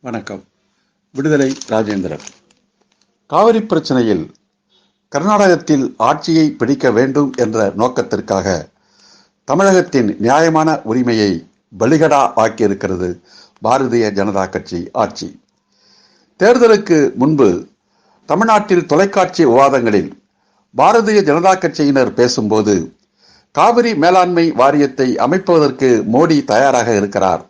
வணக்கம். விடுதலை ராஜேந்திரன். காவிரி பிரச்சனையில் கர்நாடகத்தில் ஆட்சியை பிடிக்க வேண்டும் என்ற நோக்கத்திற்காக தமிழகத்தின் நியாயமான உரிமையை பலிகடா ஆக்கியிருக்கிறது பாரதிய ஜனதா கட்சி ஆட்சி. தேர்தலுக்கு முன்பு தமிழ்நாட்டில் தொலைக்காட்சி விவாதங்களில் பாரதிய ஜனதா கட்சியினர் பேசும்போது காவிரி மேலாண்மை வாரியத்தை அமைப்பதற்கு மோடி தயாராக இருக்கிறார்.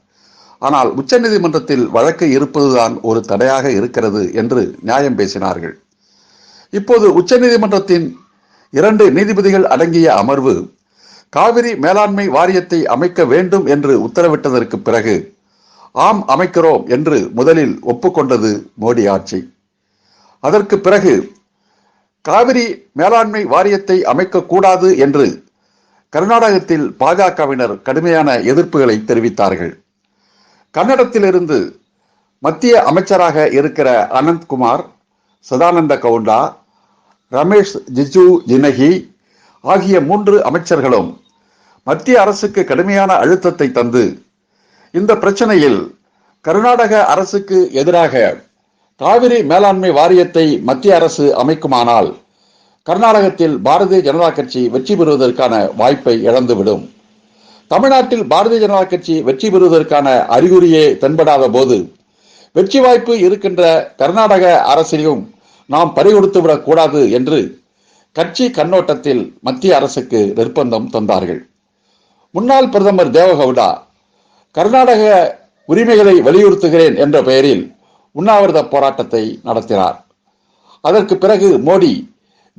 ஆனால் உச்சநீதிமன்றத்தில் வழக்கு இருப்பதுதான் ஒரு தடையாக இருக்கிறது என்று நியாயம் பேசினார்கள். இப்போது உச்சநீதிமன்றத்தின் இரண்டு நீதிபதிகள் அடங்கிய அமர்வு காவிரி மேலாண்மை வாரியத்தை அமைக்க வேண்டும் என்று உத்தரவிட்டதற்கு பிறகு ஆம் அமைக்கிறோம் என்று முதலில் ஒப்புக்கொண்டது மோடி ஆட்சி. அதற்கு பிறகு காவிரி மேலாண்மை வாரியத்தை அமைக்கக்கூடாது என்று கர்நாடகத்தில் பாஜகவினர் கடுமையான எதிர்ப்புகளை தெரிவித்தார்கள். கன்னடத்திலிருந்து மத்திய அமைச்சராக இருக்கிற அனந்த்குமார் சதானந்த கவுண்டா ரமேஷ் ஜிஜு ஜினகி ஆகிய மூன்று அமைச்சர்களும் மத்திய அரசுக்கு கடுமையான அழுத்தத்தை தந்து இந்த பிரச்சனையில் கர்நாடக அரசுக்கு எதிராக காவிரி மேலாண்மை வாரியத்தை மத்திய அரசு அமைக்குமானால் கர்நாடகத்தில் பாரதிய ஜனதா கட்சி வெற்றி பெறுவதற்கான வாய்ப்பை இழந்துவிடும். தமிழ்நாட்டில் பாரதிய ஜனதா கட்சி வெற்றி பெறுவதற்கான அறிகுறியே தென்படாத போது வெற்றி வாய்ப்பு இருக்கின்ற கர்நாடக அரசையும் நாம் பறிகொடுத்துவிடக் கூடாது என்று கட்சி கண்ணோட்டத்தில் மத்திய அரசுக்கு நிர்பந்தம் தந்தார்கள். முன்னாள் பிரதமர் தேவகவுடா கர்நாடக உரிமைகளை வலியுறுத்துகிறேன் என்ற பெயரில் உண்ணாவிரத போராட்டத்தை நடத்தினார். அதற்கு பிறகு மோடி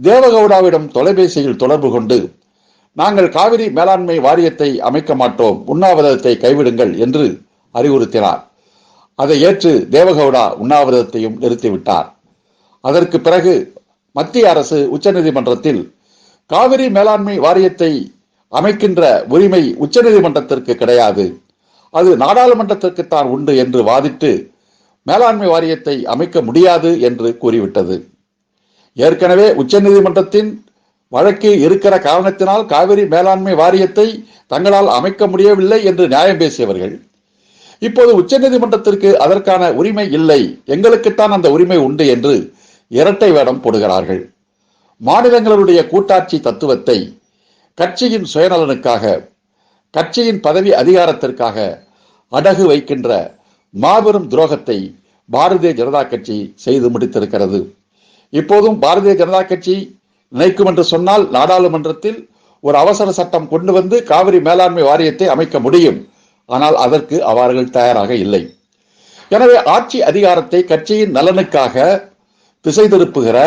தேவகவுடாவிடம் தொலைபேசியில் தொடர்பு கொண்டு நாங்கள் காவிரி மேலாண்மை வாரியத்தை அமைக்க மாட்டோம். உண்ணாவிரதத்தை கைவிடுங்கள் என்று அறிவுறுத்தினார். அதை ஏற்று தேவகவுடா உண்ணாவிரதத்தையும் நிறுத்திவிட்டார். அதற்கு பிறகு மத்திய அரசு உச்சநீதிமன்றத்தில் காவிரி மேலாண்மை வாரியத்தை அமைக்கின்ற உரிமை உச்சநீதிமன்றத்திற்கு கிடையாது. அது நாடாளுமன்றத்திற்கு தான் உண்டு என்று வாதிட்டு மேலாண்மை வாரியத்தை அமைக்க முடியாது என்று கூறிவிட்டது. ஏற்கனவே உச்சநீதிமன்றத்தின் வழக்கு இருக்கிற காரணத்தினால் காவிரி மேலாண்மை வாரியத்தை தங்களால் அமைக்க முடியவில்லை என்று நியாயம் பேசியவர்கள். இப்போது உச்சநீதிமன்றத்திற்கு அதற்கான உரிமை இல்லை. எங்களுக்குத்தான் அந்த உரிமை உண்டு என்று இரட்டை வேடம் போடுகிறார்கள். மாநிலங்களுடைய கூட்டாட்சி தத்துவத்தை கட்சியின் சுயநலனுக்காக கட்சியின் பதவி அதிகாரத்திற்காக அடகு வைக்கின்ற மாபெரும் துரோகத்தை பாரதிய ஜனதா கட்சி செய்து முடித்திருக்கிறது. இப்போதும் பாரதிய ஜனதா கட்சி நினைக்கும் என்று சொன்னால் நாடாளுமன்றத்தில் ஒரு அவசர சட்டம் கொண்டு வந்து காவிரி மேலாண்மை வாரியத்தை அமைக்க முடியும். ஆனால் அதற்கு அவர்கள் தயாராக இல்லை. எனவே ஆட்சி அதிகாரத்தை கட்சியின் நலனுக்காக திசை திருப்புகிற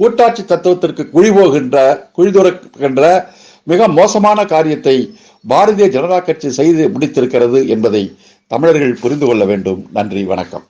கூட்டாட்சி தத்துவத்திற்கு குழிபோகின்ற குழிதுறக்கின்ற மிக மோசமான காரியத்தை பாரதிய ஜனதா கட்சி செய்து முடித்திருக்கிறது என்பதை தமிழர்கள் புரிந்து கொள்ள வேண்டும். நன்றி வணக்கம்.